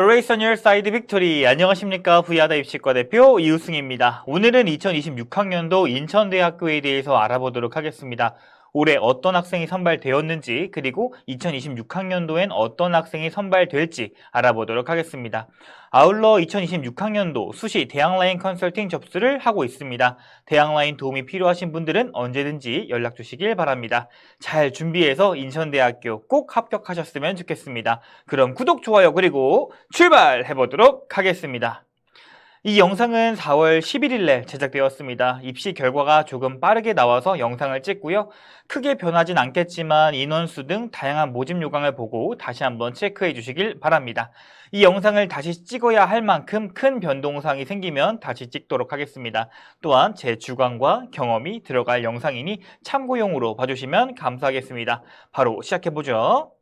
Race on your side victory. 안녕하십니까. 부야다 입시과 대표 이우승입니다. 오늘은 2026학년도 인천대학교에 대해서 알아보도록 하겠습니다. 올해 어떤 학생이 선발되었는지 그리고 2026학년도엔 어떤 학생이 선발될지 알아보도록 하겠습니다. 아울러 2026학년도 수시 대학라인 컨설팅 접수를 하고 있습니다. 대학라인 도움이 필요하신 분들은 언제든지 연락 주시길 바랍니다. 잘 준비해서 인천대학교 꼭 합격하셨으면 좋겠습니다. 그럼 구독, 좋아요, 그리고 출발해 보도록 하겠습니다. 이 영상은 4월 11일에 제작되었습니다. 입시 결과가 조금 빠르게 나와서 영상을 찍고요. 크게 변하진 않겠지만 인원수 등 다양한 모집 요강을 보고 다시 한번 체크해 주시길 바랍니다. 이 영상을 다시 찍어야 할 만큼 큰 변동사항이 생기면 다시 찍도록 하겠습니다. 또한 제 주관과 경험이 들어갈 영상이니 참고용으로 봐주시면 감사하겠습니다. 바로 시작해 보죠.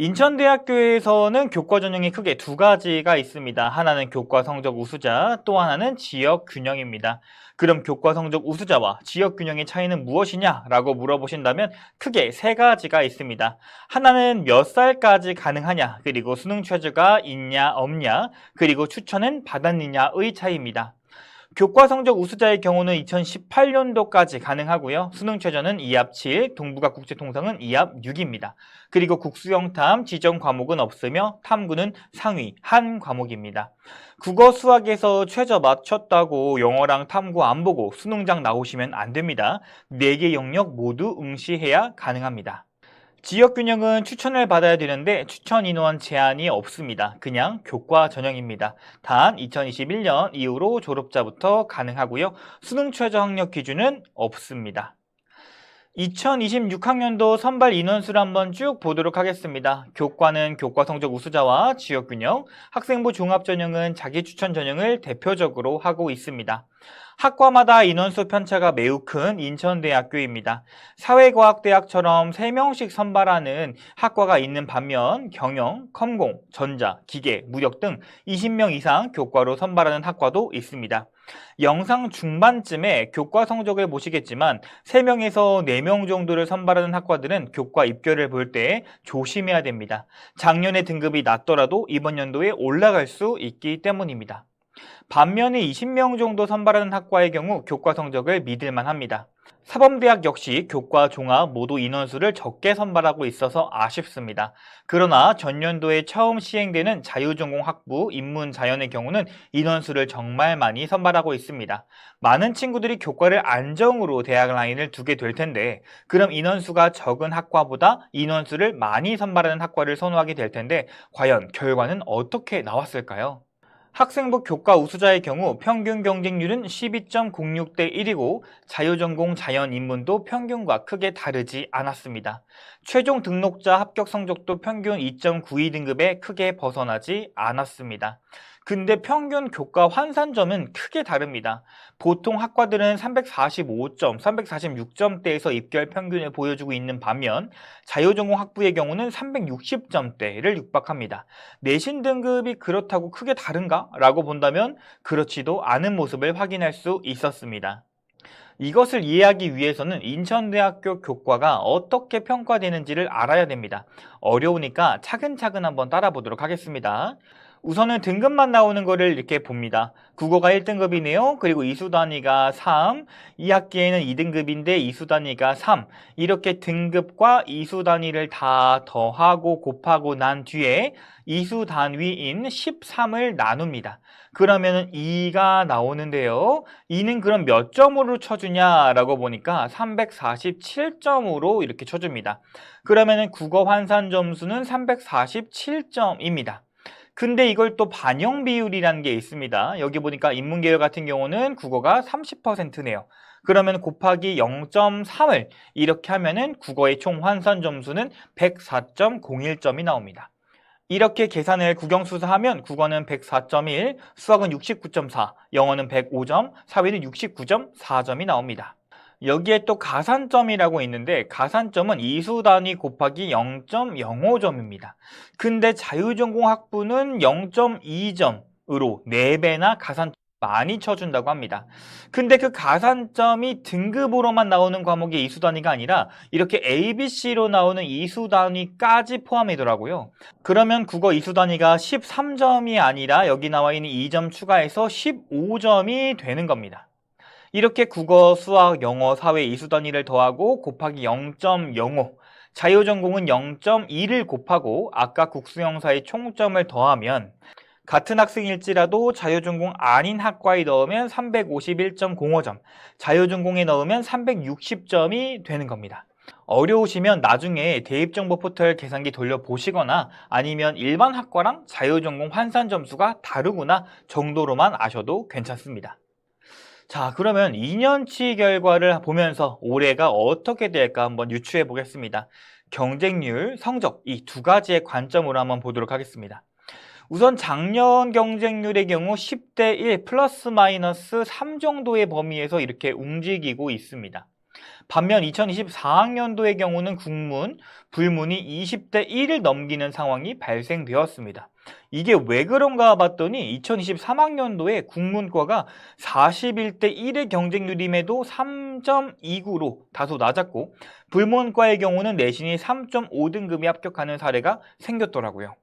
인천대학교에서는 교과 전형이 크게 두 가지가 있습니다. 하나는 교과 성적 우수자, 또 하나는 지역 균형입니다. 그럼 교과 성적 우수자와 지역 균형의 차이는 무엇이냐라고 물어보신다면 크게 세 가지가 있습니다. 하나는 몇 살까지 가능하냐, 그리고 수능 최저가 있냐 없냐, 그리고 추천은 받았느냐의 차이입니다. 교과 성적 우수자의 경우는 2018년도까지 가능하고요. 수능 최저는 2합 7, 동북아 국제 통상은 2합 6입니다. 그리고 국수영탐 지정 과목은 없으며 탐구는 상위 한 과목입니다. 국어 수학에서 최저 맞췄다고 영어랑 탐구 안 보고 수능장 나오시면 안 됩니다. 4개 영역 모두 응시해야 가능합니다. 지역 균형은 추천을 받아야 되는데 추천 인원 제한이 없습니다. 그냥 교과 전형입니다. 단 2021년 이후로 졸업자부터 가능하고요. 수능 최저 학력 기준은 없습니다. 2026학년도 선발 인원수를 한번 쭉 보도록 하겠습니다. 교과는 교과 성적 우수자와 지역 균형, 학생부 종합 전형은 자기 추천 전형을 대표적으로 하고 있습니다. 학과마다 인원수 편차가 매우 큰 인천대학교입니다. 사회과학대학처럼 3명씩 선발하는 학과가 있는 반면 경영, 컴공, 전자, 기계, 무역 등 20명 이상 교과로 선발하는 학과도 있습니다. 영상 중반쯤에 교과 성적을 보시겠지만 3명에서 4명 정도를 선발하는 학과들은 교과 입결을 볼 때 조심해야 됩니다. 작년에 등급이 낮더라도 이번 연도에 올라갈 수 있기 때문입니다. 반면에 20명 정도 선발하는 학과의 경우 교과 성적을 믿을만 합니다. 사범대학 역시 교과 종합 모두 인원수를 적게 선발하고 있어서 아쉽습니다. 그러나 전년도에 처음 시행되는 자유전공 학부 인문자연의 경우는 인원수를 정말 많이 선발하고 있습니다. 많은 친구들이 교과를 안정으로 대학 라인을 두게 될 텐데 그럼 인원수가 적은 학과보다 인원수를 많이 선발하는 학과를 선호하게 될 텐데 과연 결과는 어떻게 나왔을까요? 학생부 교과 우수자의 경우 평균 경쟁률은 12.06 대 1이고 자유전공 자연인문도 평균과 크게 다르지 않았습니다. 최종 등록자 합격 성적도 평균 2.92 등급에 크게 벗어나지 않았습니다. 근데 평균 교과 환산점은 크게 다릅니다. 보통 학과들은 345점, 346점대에서 입결 평균을 보여주고 있는 반면 자유전공 학부의 경우는 360점대를 육박합니다. 내신 등급이 그렇다고 크게 다른가? 라고 본다면 그렇지도 않은 모습을 확인할 수 있었습니다. 이것을 이해하기 위해서는 인천대학교 교과가 어떻게 평가되는지를 알아야 됩니다. 어려우니까 차근차근 한번 따라보도록 하겠습니다. 우선은 등급만 나오는 거를 이렇게 봅니다. 국어가 1등급이네요. 그리고 이수 단위가 3. 2학기에는 2등급인데 이수 단위가 3. 이렇게 등급과 이수 단위를 다 더하고 곱하고 난 뒤에 이수 단위인 13을 나눕니다. 그러면 2가 나오는데요. 2는 그럼 몇 점으로 쳐주냐라고 보니까 347점으로 이렇게 쳐줍니다. 그러면 국어 환산 점수는 347점입니다. 근데 이걸 또 반영 비율이라는 게 있습니다. 여기 보니까 인문계열 같은 경우는 국어가 30%네요. 그러면 곱하기 0.3을 이렇게 하면은 국어의 총 환산 점수는 104.01점이 나옵니다. 이렇게 계산을 국영수사하면 국어는 104.1, 수학은 69.4, 영어는 105점, 사회는 69.4점이 나옵니다. 여기에 또 가산점이라고 있는데 가산점은 이수 단위 곱하기 0.05점입니다. 근데 자유전공 학부는 0.2점으로 4배나 가산 많이 쳐준다고 합니다. 근데 그 가산점이 등급으로만 나오는 과목이 이수 단위가 아니라 이렇게 A, B, C로 나오는 이수 단위까지 포함이더라고요. 그러면 국어 이수 단위가 13점이 아니라 여기 나와 있는 2점 추가해서 15점이 되는 겁니다. 이렇게 국어, 수학, 영어, 사회 이수 단위를 더하고 곱하기 0.05 자유전공은 0.2를 곱하고 아까 국수형사의 총점을 더하면 같은 학생일지라도 자유전공 아닌 학과에 넣으면 351.05점, 자유전공에 넣으면 360점이 되는 겁니다. 어려우시면 나중에 대입정보 포털 계산기 돌려보시거나 아니면 일반 학과랑 자유전공 환산 점수가 다르구나 정도로만 아셔도 괜찮습니다. 자, 그러면 2년치 결과를 보면서 올해가 어떻게 될까 한번 유추해 보겠습니다. 경쟁률, 성적 이 두 가지의 관점으로 한번 보도록 하겠습니다. 우선 작년 경쟁률의 경우 10대 1 플러스 마이너스 3 정도의 범위에서 이렇게 움직이고 있습니다. 반면 2024학년도의 경우는 국문, 불문이 20대 1을 넘기는 상황이 발생되었습니다. 이게 왜 그런가 봤더니 2023학년도에 국문과가 41대 1의 경쟁률임에도 3.29로 다소 낮았고 불문과의 경우는 내신이 3.5등급이 합격하는 사례가 생겼더라고요.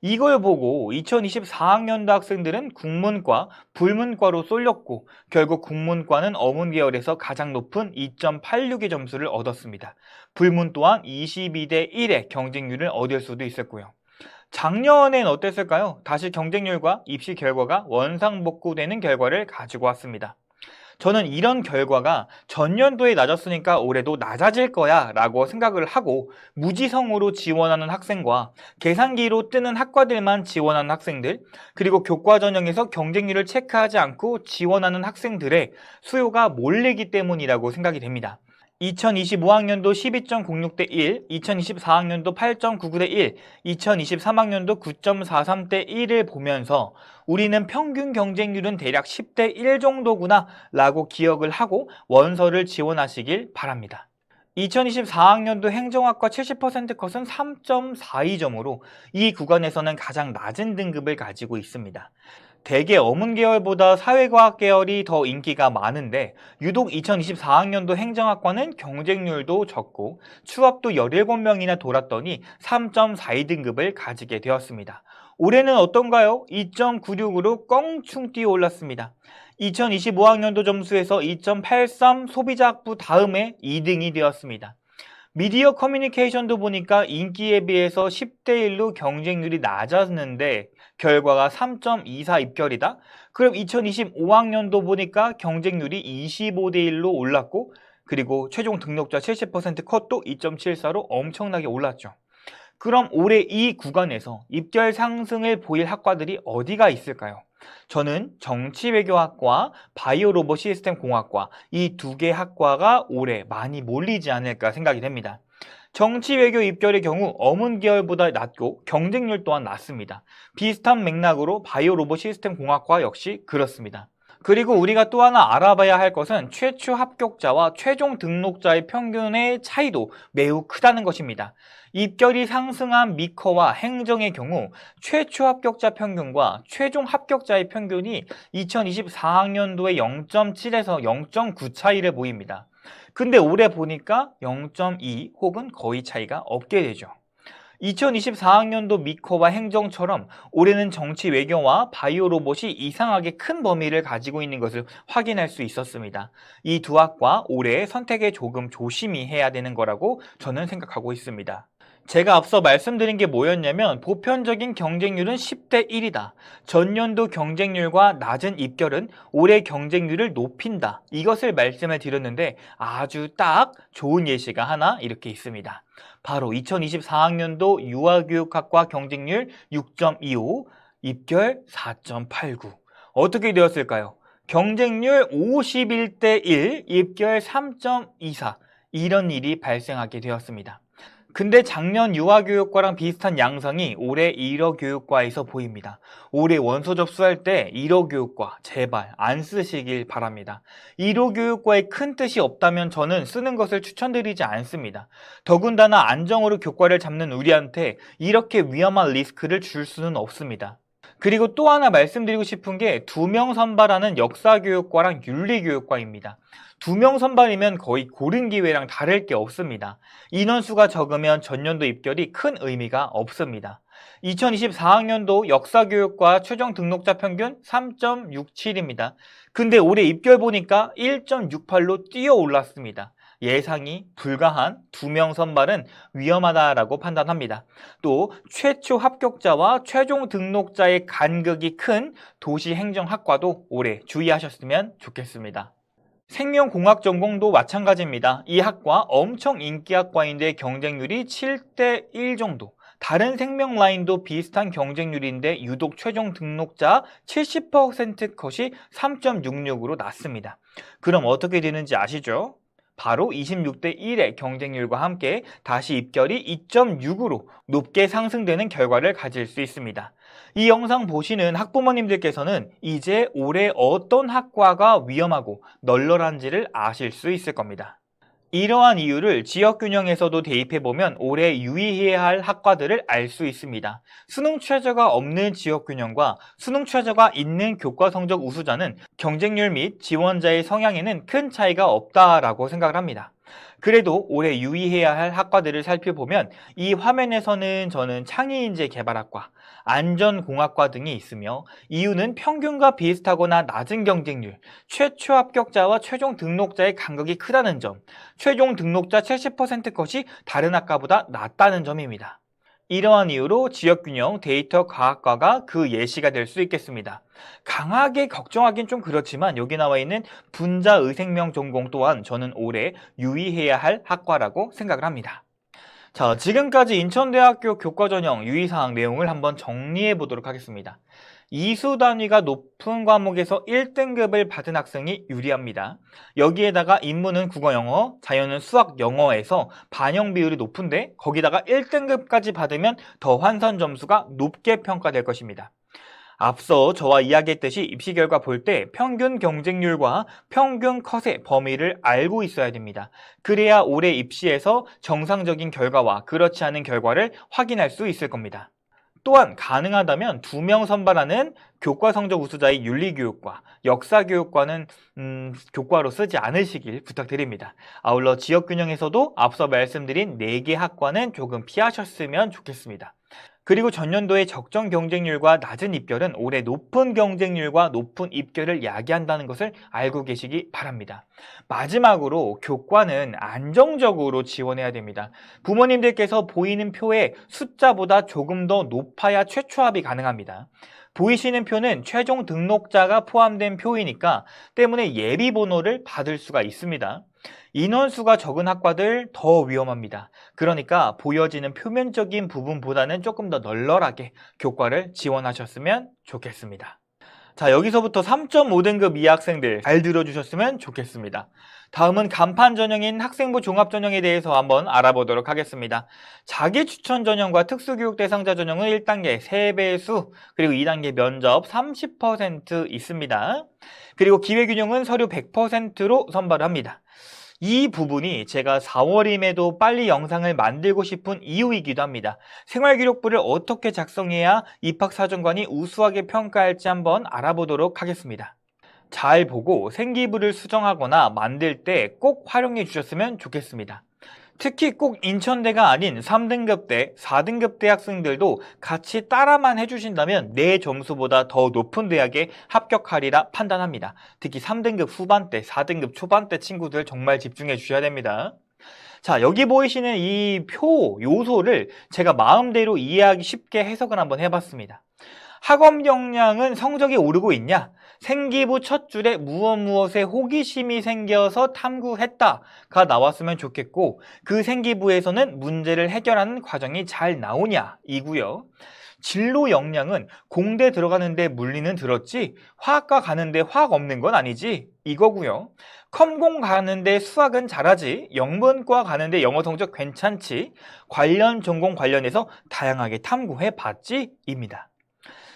이걸 보고 2024학년도 학생들은 국문과, 불문과로 쏠렸고 결국 국문과는 어문 계열에서 가장 높은 2.86의 점수를 얻었습니다. 불문 또한 22대 1의 경쟁률을 얻을 수도 있었고요. 작년엔 어땠을까요? 다시 경쟁률과 입시 결과가 원상복구되는 결과를 가지고 왔습니다. 저는 이런 결과가 전년도에 낮았으니까 올해도 낮아질 거야 라고 생각을 하고 무지성으로 지원하는 학생과 계산기로 뜨는 학과들만 지원하는 학생들 그리고 교과 전형에서 경쟁률을 체크하지 않고 지원하는 학생들의 수요가 몰리기 때문이라고 생각이 됩니다. 2025학년도 12.06대 1, 2024학년도 8.99대 1, 2023학년도 9.43대 1을 보면서 우리는 평균 경쟁률은 대략 10대 1 정도구나 라고 기억을 하고 원서를 지원하시길 바랍니다. 2024학년도 행정학과 70% 컷은 3.42점으로 이 구간에서는 가장 낮은 등급을 가지고 있습니다. 대개 어문 계열보다 사회과학 계열이 더 인기가 많은데 유독 2024학년도 행정학과는 경쟁률도 적고 추합도 17명이나 돌았더니 3.42등급을 가지게 되었습니다. 올해는 어떤가요? 2.96으로 껑충 뛰어 올랐습니다. 2025학년도 점수에서 2.83 소비자학부 다음에 2등이 되었습니다. 미디어 커뮤니케이션도 보니까 인기에 비해서 10대 1로 경쟁률이 낮았는데 결과가 3.24 입결이다? 그럼 2025학년도 보니까 경쟁률이 25대 1로 올랐고 그리고 최종 등록자 70% 컷도 2.74로 엄청나게 올랐죠. 그럼 올해 이 구간에서 입결 상승을 보일 학과들이 어디가 있을까요? 저는 정치외교학과, 바이오로봇 시스템 공학과 이 두 개 학과가 올해 많이 몰리지 않을까 생각이 됩니다. 정치 외교 입결의 경우 어문 계열보다 낮고 경쟁률 또한 낮습니다. 비슷한 맥락으로 바이오 로봇 시스템 공학과 역시 그렇습니다. 그리고 우리가 또 하나 알아봐야 할 것은 최초 합격자와 최종 등록자의 평균의 차이도 매우 크다는 것입니다. 입결이 상승한 미커와 행정의 경우 최초 합격자 평균과 최종 합격자의 평균이 2024학년도에 0.7에서 0.9 차이를 보입니다. 근데 올해 보니까 0.2 혹은 거의 차이가 없게 되죠. 2024학년도 미커와 행정처럼 올해는 정치 외교와 바이오 로봇이 이상하게 큰 범위를 가지고 있는 것을 확인할 수 있었습니다. 이 두 학과 올해 선택에 조금 조심히 해야 되는 거라고 저는 생각하고 있습니다. 제가 앞서 말씀드린 게 뭐였냐면 보편적인 경쟁률은 10대 1이다. 전년도 경쟁률과 낮은 입결은 올해 경쟁률을 높인다. 이것을 말씀을 드렸는데 아주 딱 좋은 예시가 하나 이렇게 있습니다. 바로 2024학년도 유아교육학과 경쟁률 6.25, 입결 4.89. 어떻게 되었을까요? 경쟁률 51대 1, 입결 3.24. 이런 일이 발생하게 되었습니다. 근데 작년 유아교육과랑 비슷한 양상이 올해 1호 교육과에서 보입니다. 올해 원서 접수할 때 1호 교육과 제발 안 쓰시길 바랍니다. 1호 교육과에 큰 뜻이 없다면 저는 쓰는 것을 추천드리지 않습니다. 더군다나 안정으로 교과를 잡는 우리한테 이렇게 위험한 리스크를 줄 수는 없습니다. 그리고 또 하나 말씀드리고 싶은 게 두 명 선발하는 역사교육과랑 윤리교육과입니다. 두 명 선발이면 거의 고른 기회랑 다를 게 없습니다. 인원수가 적으면 전년도 입결이 큰 의미가 없습니다. 2024학년도 역사교육과 최종 등록자 평균 3.67입니다. 근데 올해 입결 보니까 1.68로 뛰어 올랐습니다. 예상이 불가한 두 명 선발은 위험하다라고 판단합니다. 또 최초 합격자와 최종 등록자의 간극이 큰 도시행정학과도 올해 주의하셨으면 좋겠습니다. 생명공학 전공도 마찬가지입니다. 이 학과 엄청 인기 학과인데 경쟁률이 7대 1 정도. 다른 생명 라인도 비슷한 경쟁률인데 유독 최종 등록자 70% 컷이 3.66으로 낮습니다. 그럼 어떻게 되는지 아시죠? 바로 26대 1의 경쟁률과 함께 다시 입결이 2.6으로 높게 상승되는 결과를 가질 수 있습니다. 이 영상 보시는 학부모님들께서는 이제 올해 어떤 학과가 위험하고 널널한지를 아실 수 있을 겁니다. 이러한 이유를 지역균형에서도 대입해보면 올해 유의해야 할 학과들을 알 수 있습니다. 수능 최저가 없는 지역균형과 수능 최저가 있는 교과 성적 우수자는 경쟁률 및 지원자의 성향에는 큰 차이가 없다라고 생각을 합니다. 그래도 올해 유의해야 할 학과들을 살펴보면 이 화면에서는 저는 창의인재 개발학과, 안전공학과 등이 있으며 이유는 평균과 비슷하거나 낮은 경쟁률, 최초 합격자와 최종 등록자의 간극이 크다는 점, 최종 등록자 70% 컷이 다른 학과보다 낮다는 점입니다. 이러한 이유로 지역균형 데이터 과학과가 그 예시가 될 수 있겠습니다. 강하게 걱정하긴 좀 그렇지만 여기 나와 있는 분자 의생명 전공 또한 저는 올해 유의해야 할 학과라고 생각을 합니다. 자, 지금까지 인천대학교 교과전형 유의사항 내용을 한번 정리해 보도록 하겠습니다. 이수 단위가 높은 과목에서 1등급을 받은 학생이 유리합니다. 여기에다가 인문은 국어 영어, 자연은 수학 영어에서 반영 비율이 높은데 거기다가 1등급까지 받으면 더 환선 점수가 높게 평가될 것입니다. 앞서 저와 이야기했듯이 입시 결과 볼 때 평균 경쟁률과 평균 컷의 범위를 알고 있어야 됩니다. 그래야 올해 입시에서 정상적인 결과와 그렇지 않은 결과를 확인할 수 있을 겁니다. 또한 가능하다면 두 명 선발하는 교과 성적 우수자의 윤리교육과 역사교육과는 음, 교과로 쓰지 않으시길 부탁드립니다. 아울러 지역균형에서도 앞서 말씀드린 4개 학과는 조금 피하셨으면 좋겠습니다. 그리고 전년도의 적정 경쟁률과 낮은 입결은 올해 높은 경쟁률과 높은 입결을 야기한다는 것을 알고 계시기 바랍니다. 마지막으로 교과는 안정적으로 지원해야 됩니다. 부모님들께서 보이는 표의 숫자보다 조금 더 높아야 최초합이 가능합니다. 보이시는 표는 최종 등록자가 포함된 표이니까 때문에 예비 번호를 받을 수가 있습니다. 인원수가 적은 학과들 더 위험합니다. 그러니까 보여지는 표면적인 부분보다는 조금 더 널널하게 교과를 지원하셨으면 좋겠습니다. 자, 여기서부터 3.5등급 이하 학생들 잘 들어주셨으면 좋겠습니다. 다음은 간판 전형인 학생부 종합 전형에 대해서 한번 알아보도록 하겠습니다. 자기 추천 전형과 특수교육 대상자 전형은 1단계 3배수, 그리고 2단계 면접 30% 있습니다. 그리고 기회균형은 서류 100%로 선발을 합니다. 이 부분이 제가 4월임에도 빨리 영상을 만들고 싶은 이유이기도 합니다. 생활기록부를 어떻게 작성해야 입학사정관이 우수하게 평가할지 한번 알아보도록 하겠습니다. 잘 보고 생기부를 수정하거나 만들 때 꼭 활용해 주셨으면 좋겠습니다. 특히 꼭 인천대가 아닌 3등급대, 4등급대 학생들도 같이 따라만 해주신다면 내 점수보다 더 높은 대학에 합격하리라 판단합니다. 특히 3등급 후반대, 4등급 초반대 친구들 정말 집중해 주셔야 됩니다. 자, 여기 보이시는 이 표 요소를 제가 마음대로 이해하기 쉽게 해석을 한번 해봤습니다. 학업 역량은 성적이 오르고 있냐? 생기부 첫 줄에 무엇 무엇에 호기심이 생겨서 탐구했다가 나왔으면 좋겠고 그 생기부에서는 문제를 해결하는 과정이 잘 나오냐 이고요. 진로 역량은 공대 들어가는데 물리는 들었지 화학과 가는데 화학 없는 건 아니지 이거고요. 컴공 가는데 수학은 잘하지 영문과 가는데 영어 성적 괜찮지 관련 전공 관련해서 다양하게 탐구해 봤지 입니다.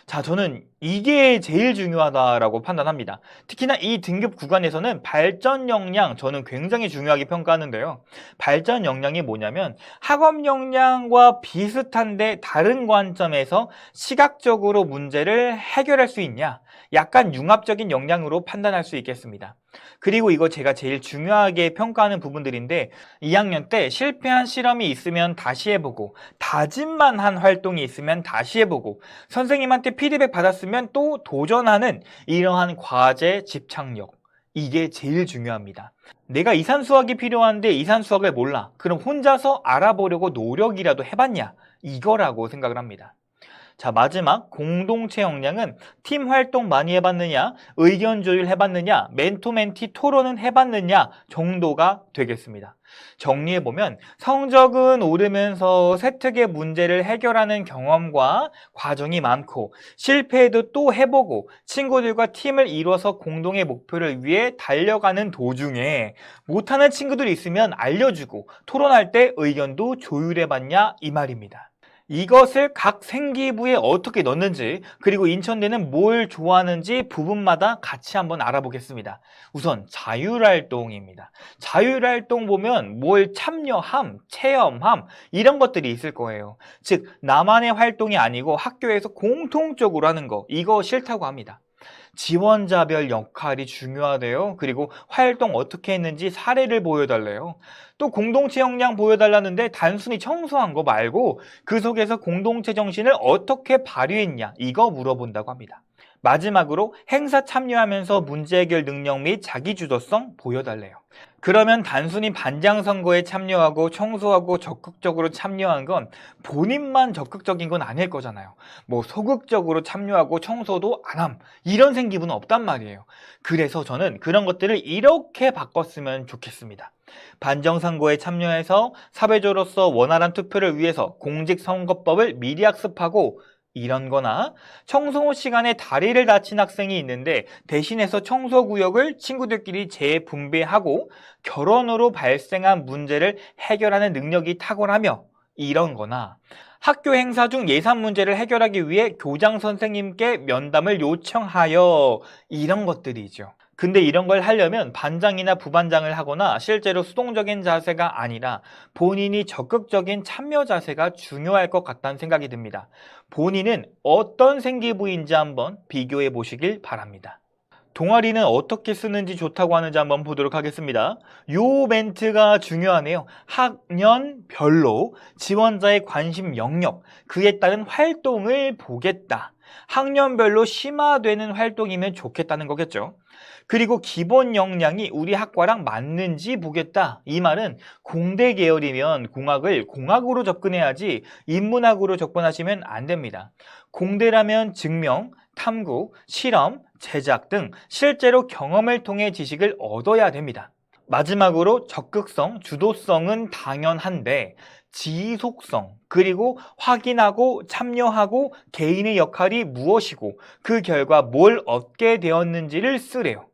자, 저는 이게 제일 중요하다라고 판단합니다. 특히나 이 등급 구간에서는 발전 역량 저는 굉장히 중요하게 평가하는데요. 발전 역량이 뭐냐면 학업 역량과 비슷한데 다른 관점에서 시각적으로 문제를 해결할 수 있냐? 약간 융합적인 역량으로 판단할 수 있겠습니다. 그리고 이거 제가 제일 중요하게 평가하는 부분들인데 2학년 때 실패한 실험이 있으면 다시 해보고 다짐만 한 활동이 있으면 다시 해보고 선생님한테 피드백 받았으 면 또 도전하는 이러한 과제 집착력 이게 제일 중요합니다. 내가 이산수학이 필요한데 이산수학을 몰라. 그럼 혼자서 알아보려고 노력이라도 해봤냐? 이거라고 생각을 합니다. 자, 마지막 공동체 역량은 팀 활동 많이 해봤느냐, 의견 조율 해봤느냐, 멘토 멘티 토론은 해봤느냐 정도가 되겠습니다. 정리해보면 성적은 오르면서 세특의 문제를 해결하는 경험과 과정이 많고 실패해도 또 해보고 친구들과 팀을 이뤄서 공동의 목표를 위해 달려가는 도중에 못하는 친구들이 있으면 알려주고 토론할 때 의견도 조율해봤냐 이 말입니다. 이것을 각 생기부에 어떻게 넣는지 그리고 인천대는 뭘 좋아하는지 부분마다 같이 한번 알아보겠습니다. 우선 자율활동입니다. 자율활동 보면 뭘 참여함, 체험함 이런 것들이 있을 거예요. 즉 나만의 활동이 아니고 학교에서 공통적으로 하는 거 이거 싫다고 합니다. 지원자별 역할이 중요하대요. 그리고 활동 어떻게 했는지 사례를 보여달래요. 또 공동체 역량 보여달라는데 단순히 청소한 거 말고 그 속에서 공동체 정신을 어떻게 발휘했냐 이거 물어본다고 합니다. 마지막으로 행사 참여하면서 문제 해결 능력 및 자기 주도성 보여달래요. 그러면 단순히 반장 선거에 참여하고 청소하고 적극적으로 참여한 건 본인만 적극적인 건 아닐 거잖아요. 뭐 소극적으로 참여하고 청소도 안 함. 이런 생기부는 없단 말이에요. 그래서 저는 그런 것들을 이렇게 바꿨으면 좋겠습니다. 반정선거에 참여해서 사회자로서 원활한 투표를 위해서 공직선거법을 미리 학습하고 이런 거나 청소 시간에 다리를 다친 학생이 있는데 대신해서 청소 구역을 친구들끼리 재분배하고 결혼으로 발생한 문제를 해결하는 능력이 탁월하며 이런 거나 학교 행사 중 예산 문제를 해결하기 위해 교장 선생님께 면담을 요청하여 이런 것들이죠. 근데 이런 걸 하려면 반장이나 부반장을 하거나 실제로 수동적인 자세가 아니라 본인이 적극적인 참여 자세가 중요할 것 같다는 생각이 듭니다. 본인은 어떤 생기부인지 한번 비교해 보시길 바랍니다. 동아리는 어떻게 쓰는지 좋다고 하는지 한번 보도록 하겠습니다. 요 멘트가 중요하네요. 학년별로 지원자의 관심 영역, 그에 따른 활동을 보겠다. 학년별로 심화되는 활동이면 좋겠다는 거겠죠. 그리고 기본 역량이 우리 학과랑 맞는지 보겠다. 이 말은 공대 계열이면 공학을 공학으로 접근해야지 인문학으로 접근하시면 안 됩니다. 공대라면 증명, 탐구, 실험, 제작 등 실제로 경험을 통해 지식을 얻어야 됩니다. 마지막으로 적극성, 주도성은 당연한데 지속성, 그리고 확인하고 참여하고 개인의 역할이 무엇이고 그 결과 뭘 얻게 되었는지를 쓰래요.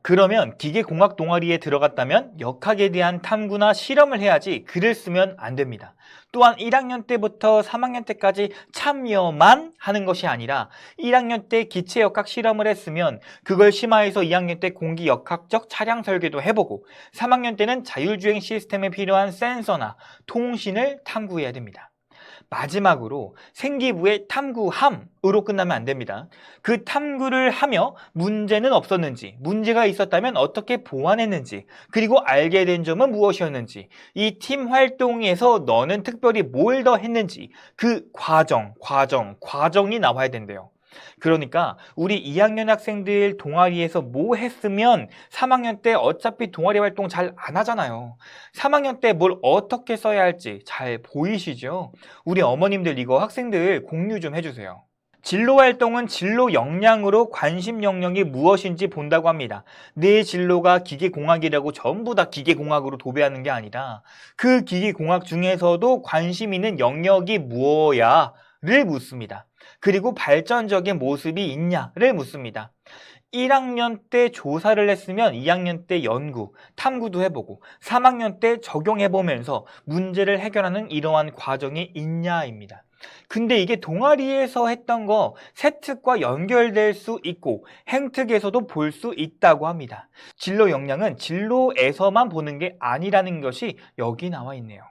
그러면 기계공학 동아리에 들어갔다면 역학에 대한 탐구나 실험을 해야지 글을 쓰면 안 됩니다. 또한 1학년 때부터 3학년 때까지 참여만 하는 것이 아니라 1학년 때 기체 역학 실험을 했으면 그걸 심화해서 2학년 때 공기 역학적 차량 설계도 해보고 3학년 때는 자율주행 시스템에 필요한 센서나 통신을 탐구해야 됩니다. 마지막으로 생기부의 탐구함으로 끝나면 안 됩니다. 그 탐구를 하며 문제는 없었는지, 문제가 있었다면 어떻게 보완했는지, 그리고 알게 된 점은 무엇이었는지, 이 팀 활동에서 너는 특별히 뭘 더 했는지, 그 과정, 과정, 과정이 나와야 된대요. 그러니까 우리 2학년 학생들 동아리에서 뭐 했으면 3학년 때 어차피 동아리 활동 잘 안 하잖아요. 3학년 때 뭘 어떻게 써야 할지 잘 보이시죠? 우리 어머님들 이거 학생들 공유 좀 해주세요. 진로 활동은 진로 역량으로 관심 영역이 무엇인지 본다고 합니다. 내 진로가 기계공학이라고 전부 다 기계공학으로 도배하는 게 아니라 그 기계공학 중에서도 관심 있는 영역이 무엇야 를 묻습니다. 그리고 발전적인 모습이 있냐를 묻습니다. 1학년 때 조사를 했으면 2학년 때 연구, 탐구도 해보고 3학년 때 적용해보면서 문제를 해결하는 이러한 과정이 있냐입니다. 근데 이게 동아리에서 했던 거 세특과 연결될 수 있고 행특에서도 볼 수 있다고 합니다. 진로 역량은 진로에서만 보는 게 아니라는 것이 여기 나와 있네요.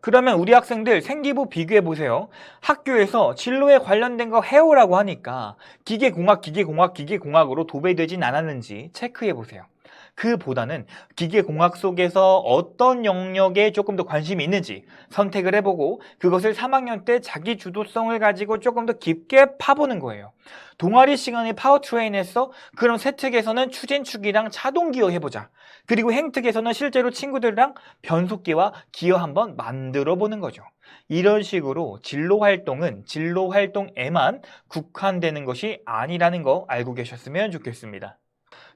그러면 우리 학생들 생기부 비교해 보세요. 학교에서 진로에 관련된 거 해오라고 하니까 기계공학, 기계공학, 기계공학으로 도배되진 않았는지 체크해 보세요. 그보다는 기계공학 속에서 어떤 영역에 조금 더 관심이 있는지 선택을 해보고 그것을 3학년 때 자기 주도성을 가지고 조금 더 깊게 파보는 거예요. 동아리 시간에 파워트레인에서 그럼 세특에서는 추진축이랑 차동기어 해보자. 그리고 행특에서는 실제로 친구들이랑 변속기와 기어 한번 만들어 보는 거죠. 이런 식으로 진로 활동은 진로 활동에만 국한되는 것이 아니라는 거 알고 계셨으면 좋겠습니다.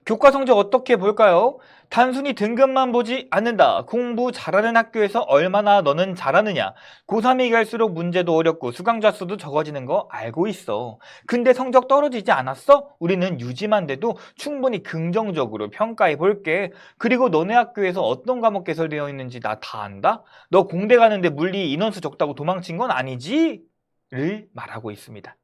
교과 성적 어떻게 볼까요? 단순히 등급만 보지 않는다. 공부 잘하는 학교에서 얼마나 너는 잘하느냐. 고3이 갈수록 문제도 어렵고 수강자 수도 적어지는 거 알고 있어. 근데 성적 떨어지지 않았어? 우리는 유지만 돼도 충분히 긍정적으로 평가해 볼게. 그리고 너네 학교에서 어떤 과목 개설되어 있는지 나 다 안다? 너 공대 가는데 물리 인원수 적다고 도망친 건 아니지? 를 말하고 있습니다.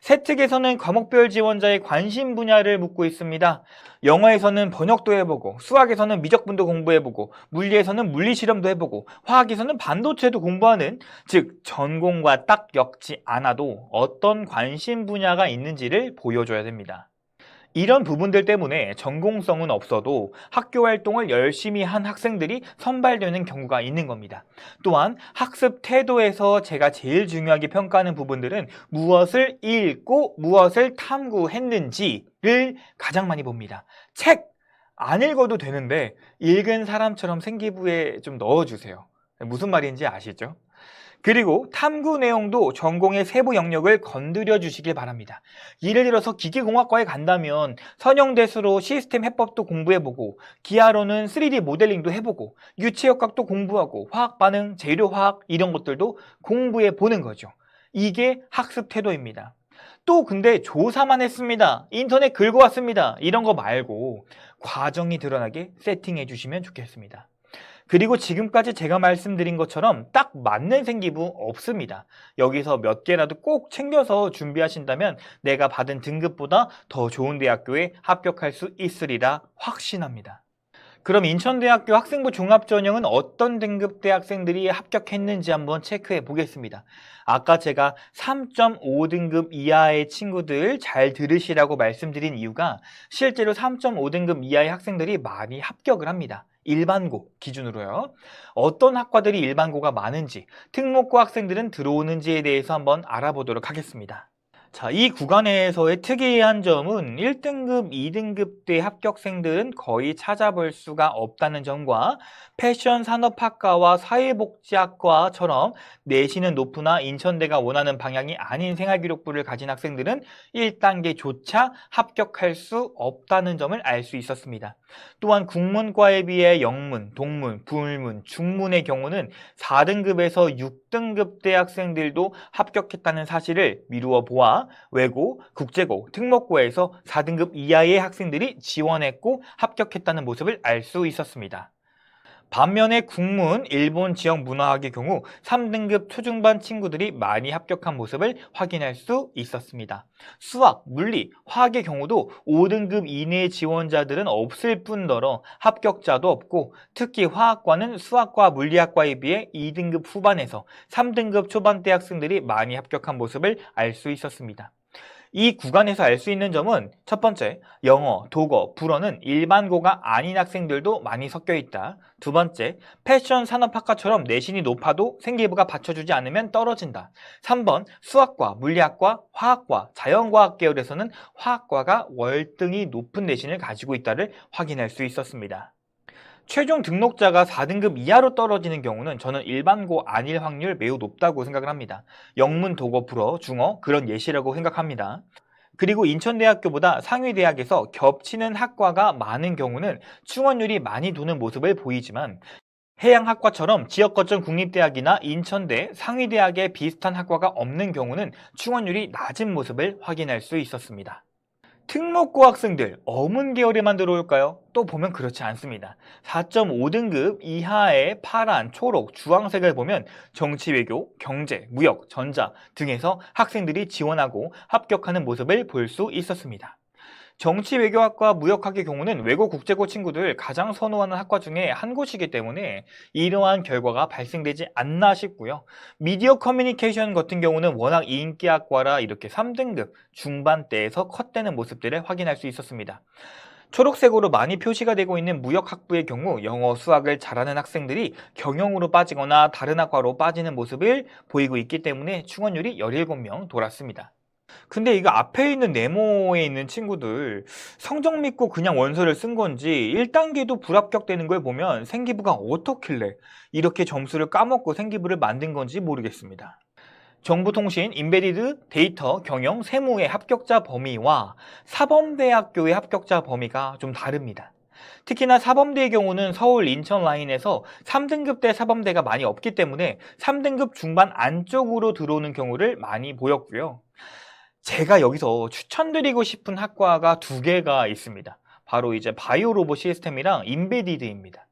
세특에서는 과목별 지원자의 관심 분야를 묻고 있습니다. 영어에서는 번역도 해보고, 수학에서는 미적분도 공부해보고, 물리에서는 물리 실험도 해보고, 화학에서는 반도체도 공부하는, 즉, 전공과 딱 엮지 않아도 어떤 관심 분야가 있는지를 보여줘야 됩니다. 이런 부분들 때문에 전공성은 없어도 학교 활동을 열심히 한 학생들이 선발되는 경우가 있는 겁니다. 또한 학습 태도에서 제가 제일 중요하게 평가하는 부분들은 무엇을 읽고 무엇을 탐구했는지를 가장 많이 봅니다. 책! 안 읽어도 되는데 읽은 사람처럼 생기부에 좀 넣어주세요. 무슨 말인지 아시죠? 그리고 탐구 내용도 전공의 세부 영역을 건드려 주시길 바랍니다. 예를 들어서 기계공학과에 간다면 선형대수로 시스템 해법도 공부해보고 기하로는 3D 모델링도 해보고 유체역학도 공부하고 화학반응, 재료화학 이런 것들도 공부해 보는 거죠. 이게 학습 태도입니다. 또 근데 조사만 했습니다. 인터넷 긁어왔습니다. 이런 거 말고 과정이 드러나게 세팅해 주시면 좋겠습니다. 그리고 지금까지 제가 말씀드린 것처럼 딱 맞는 생기부 없습니다. 여기서 몇 개라도 꼭 챙겨서 준비하신다면 내가 받은 등급보다 더 좋은 대학교에 합격할 수 있으리라 확신합니다. 그럼 인천대학교 학생부 종합전형은 어떤 등급 대학생들이 합격했는지 한번 체크해 보겠습니다. 아까 제가 3.5등급 이하의 친구들 잘 들으시라고 말씀드린 이유가 실제로 3.5등급 이하의 학생들이 많이 합격을 합니다. 일반고 기준으로요. 어떤 학과들이 일반고가 많은지, 특목고 학생들은 들어오는지에 대해서 한번 알아보도록 하겠습니다. 자, 이 구간에서의 특이한 점은 1등급, 2등급 대 합격생들은 거의 찾아볼 수가 없다는 점과 패션 산업학과와 사회복지학과처럼 내신은 높으나 인천대가 원하는 방향이 아닌 생활기록부를 가진 학생들은 1단계조차 합격할 수 없다는 점을 알 수 있었습니다. 또한 국문과에 비해 영문, 동문, 불문, 중문의 경우는 4등급에서 6등급 대학생들도 합격했다는 사실을 미루어 보아 외고, 국제고, 특목고에서 4등급 이하의 학생들이 지원했고 합격했다는 모습을 알 수 있었습니다. 반면에 국문, 일본 지역 문화학의 경우 3등급 초중반 친구들이 많이 합격한 모습을 확인할 수 있었습니다. 수학, 물리, 화학의 경우도 5등급 이내 지원자들은 없을 뿐더러 합격자도 없고 특히 화학과는 수학과 물리학과에 비해 2등급 후반에서 3등급 초반대 학생들이 많이 합격한 모습을 알 수 있었습니다. 이 구간에서 알 수 있는 점은 첫 번째, 영어, 독어, 불어는 일반고가 아닌 학생들도 많이 섞여 있다. 두 번째, 패션 산업학과처럼 내신이 높아도 생기부가 받쳐주지 않으면 떨어진다. 3번, 수학과, 물리학과, 화학과, 자연과학 계열에서는 화학과가 월등히 높은 내신을 가지고 있다를 확인할 수 있었습니다. 최종 등록자가 4등급 이하로 떨어지는 경우는 저는 일반고 아닐 확률 매우 높다고 생각을 합니다. 영문, 독어, 불어, 중어 그런 예시라고 생각합니다. 그리고 인천대학교보다 상위대학에서 겹치는 학과가 많은 경우는 충원율이 많이 도는 모습을 보이지만 해양학과처럼 지역 거점 국립대학이나 인천대 상위대학에 비슷한 학과가 없는 경우는 충원율이 낮은 모습을 확인할 수 있었습니다. 특목고 학생들 어문 계열에만 들어올까요? 또 보면 그렇지 않습니다. 4.5등급 이하의 파란, 초록, 주황색을 보면 정치, 외교, 경제, 무역, 전자 등에서 학생들이 지원하고 합격하는 모습을 볼 수 있었습니다. 정치 외교학과 무역학의 경우는 외고 국제고 친구들 가장 선호하는 학과 중에 한 곳이기 때문에 이러한 결과가 발생되지 않나 싶고요. 미디어 커뮤니케이션 같은 경우는 워낙 인기 학과라 이렇게 3등급 중반대에서 컷되는 모습들을 확인할 수 있었습니다. 초록색으로 많이 표시가 되고 있는 무역학부의 경우 영어, 수학을 잘하는 학생들이 경영으로 빠지거나 다른 학과로 빠지는 모습을 보이고 있기 때문에 충원율이 17명 돌았습니다. 근데 이거 앞에 있는 네모에 있는 친구들 성적 믿고 그냥 원서를 쓴 건지 1단계도 불합격되는 걸 보면 생기부가 어떻길래 이렇게 점수를 까먹고 생기부를 만든 건지 모르겠습니다. 정보통신, 인베디드, 데이터, 경영, 세무의 합격자 범위와 사범대학교의 합격자 범위가 좀 다릅니다. 특히나 사범대의 경우는 서울, 인천 라인에서 3등급대 사범대가 많이 없기 때문에 3등급 중반 안쪽으로 들어오는 경우를 많이 보였고요. 제가 여기서 추천드리고 싶은 학과가 두 개가 있습니다. 바로 이제 바이오 로봇 시스템이랑 인베디드입니다.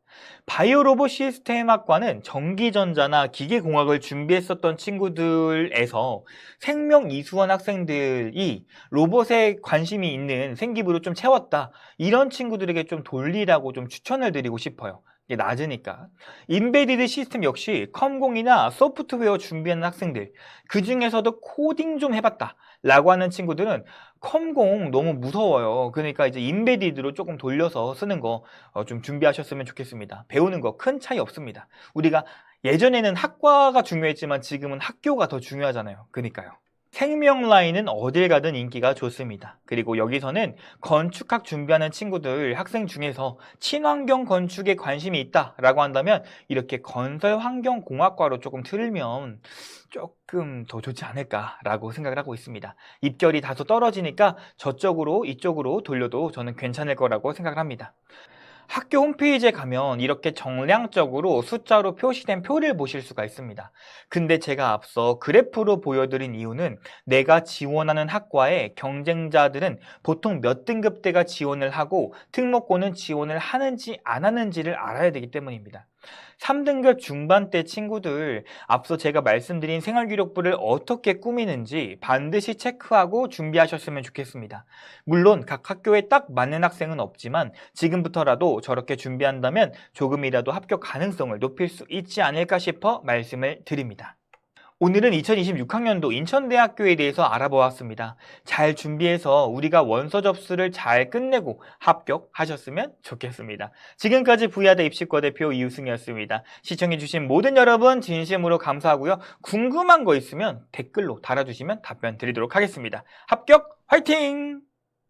바이오 로봇 시스템 학과는 전기전자나 기계공학을 준비했었던 친구들에서 생명 이수원 학생들이 로봇에 관심이 있는 생기부로 좀 채웠다. 이런 친구들에게 좀 돌리라고 좀 추천을 드리고 싶어요. 낮으니까. 인베디드 시스템 역시 컴공이나 소프트웨어 준비하는 학생들, 그 중에서도 코딩 좀 해봤다. 라고 하는 친구들은 컴공 너무 무서워요. 그러니까 이제 인베디드로 조금 돌려서 쓰는 거 어, 좀 준비하셨으면 좋겠습니다. 배우는 거 큰 차이 없습니다. 우리가 예전에는 학과가 중요했지만 지금은 학교가 더 중요하잖아요. 그러니까요. 생명 라인은 어딜 가든 인기가 좋습니다. 그리고 여기서는 건축학 준비하는 친구들, 학생 중에서 친환경 건축에 관심이 있다라고 한다면 이렇게 건설 환경 공학과로 조금 틀면 조금 더 좋지 않을까라고 생각을 하고 있습니다. 입결이 다소 떨어지니까 저쪽으로 이쪽으로 돌려도 저는 괜찮을 거라고 생각을 합니다. 학교 홈페이지에 가면 이렇게 정량적으로 숫자로 표시된 표를 보실 수가 있습니다. 근데 제가 앞서 그래프로 보여드린 이유는 내가 지원하는 학과의 경쟁자들은 보통 몇 등급대가 지원을 하고 특목고는 지원을 하는지 안 하는지를 알아야 되기 때문입니다. 3등급 중반대 친구들 앞서 제가 말씀드린 생활기록부를 어떻게 꾸미는지 반드시 체크하고 준비하셨으면 좋겠습니다. 물론 각 학교에 딱 맞는 학생은 없지만 지금부터라도 저렇게 준비한다면 조금이라도 합격 가능성을 높일 수 있지 않을까 싶어 말씀을 드립니다. 오늘은 2026학년도 인천대학교에 대해서 알아보았습니다. 잘 준비해서 우리가 원서 접수를 잘 끝내고 합격하셨으면 좋겠습니다. 지금까지 부야대 입시과 대표 이우승이었습니다. 시청해주신 모든 여러분 진심으로 감사하고요. 궁금한 거 있으면 댓글로 달아주시면 답변 드리도록 하겠습니다. 합격 화이팅!